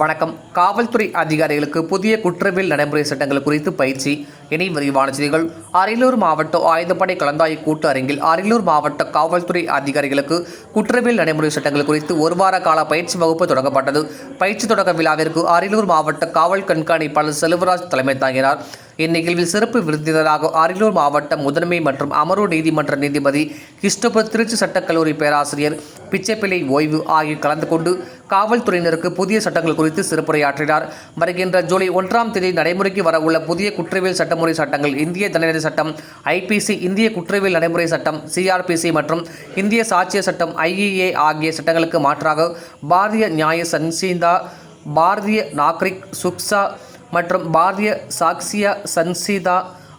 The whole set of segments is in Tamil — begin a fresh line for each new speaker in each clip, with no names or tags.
வணக்கம். காவல்துறை அதிகாரிகளுக்கு புதிய குற்றவியல் நடைமுறை சட்டங்கள் குறித்து பயிற்சி இனி விரிவான செய்திகள். அரியலூர் மாவட்ட ஆயுதப்படை கலந்தாய்வு கூட்டு அரங்கில் அரியலூர் மாவட்ட காவல்துறை அதிகாரிகளுக்கு குற்றவியல் நடைமுறை சட்டங்கள் குறித்து ஒரு வார கால பயிற்சி வகுப்பு தொடங்கப்பட்டது. பயிற்சி தொடக்க விழாவிற்கு அரியலூர் மாவட்ட காவல் கண்காணிப்பாளர் செல்வராஜ் தலைமை தாங்கினார். இந்நிகழ்வில் சிறப்பு விருந்தினராக அரியலூர் மாவட்ட முதன்மை மற்றும் அமர்வு நீதிமன்ற நீதிபதி கிருஷ்ணபுர திருச்சி சட்டக்கல்லூரி பேராசிரியர் பிச்சைப்பிள்ளை ஓய்வு ஆகியோர் கலந்து கொண்டு காவல்துறையினருக்கு புதிய சட்டங்கள் குறித்து சிறப்புரையாற்றினார். வருகின்ற ஜூலை ஒன்றாம் தேதி நடைமுறைக்கு வரவுள்ள புதிய குற்றவியல் சட்டம் நடைமுறை சட்டங்கள் இந்திய தண்டனை சட்டம் ஐபிசி இந்திய குற்றவியல் நடைமுறை சட்டம் சிஆர்பிசி மற்றும் இந்திய சாட்சிய சட்டம் ஐஇஏ ஆகிய சட்டங்களுக்கு மாற்றாக பாரதிய நியாய சன்சீதா பாரதிய நாக்ரிக் சுக்ஸா மற்றும் பாரதிய சாக்சியா சன்சீதா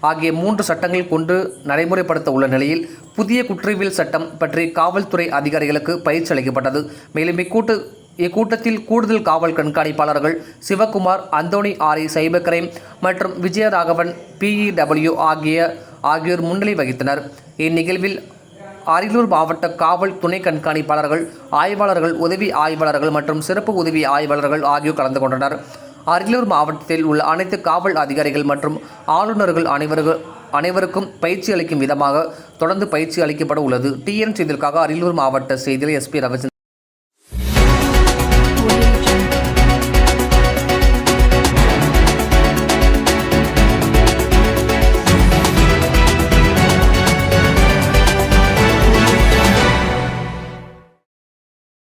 ஆகிய மூன்று சட்டங்கள் கொண்டு நடைமுறைப்படுத்த உள்ள நிலையில் புதிய குற்றவியல் சட்டம் பற்றி காவல்துறை அதிகாரிகளுக்கு பயிற்சி அளிக்கப்பட்டது. மேலும் இக்கூட்டு இக்கூட்டத்தில் கூடுதல் காவல் கண்காணிப்பாளர்கள் சிவகுமார் அந்தோணி ஆரி சைபர் மற்றும் விஜயராகவன் பிஇடபிள்யூ ஆகிய ஆகியோர் முன்னிலை வகித்தனர். இந்நிகழ்வில் அரியலூர் மாவட்ட காவல் துணை கண்காணிப்பாளர்கள் ஆய்வாளர்கள் உதவி ஆய்வாளர்கள் மற்றும் சிறப்பு உதவி ஆய்வாளர்கள் ஆகியோர் கலந்து கொண்டனர். அரியலூர் மாவட்டத்தில் உள்ள அனைத்து காவல் அதிகாரிகள் மற்றும் ஆளுநர்கள் அனைவர்கள் அனைவருக்கும் பயிற்சி அளிக்கும் விதமாக தொடர்ந்து பயிற்சி அளிக்கப்பட உள்ளது. டிஎன் செய்திற்காக அரியலூர் மாவட்ட செய்தியில் எஸ்பி ரவிச்சந்திரன்.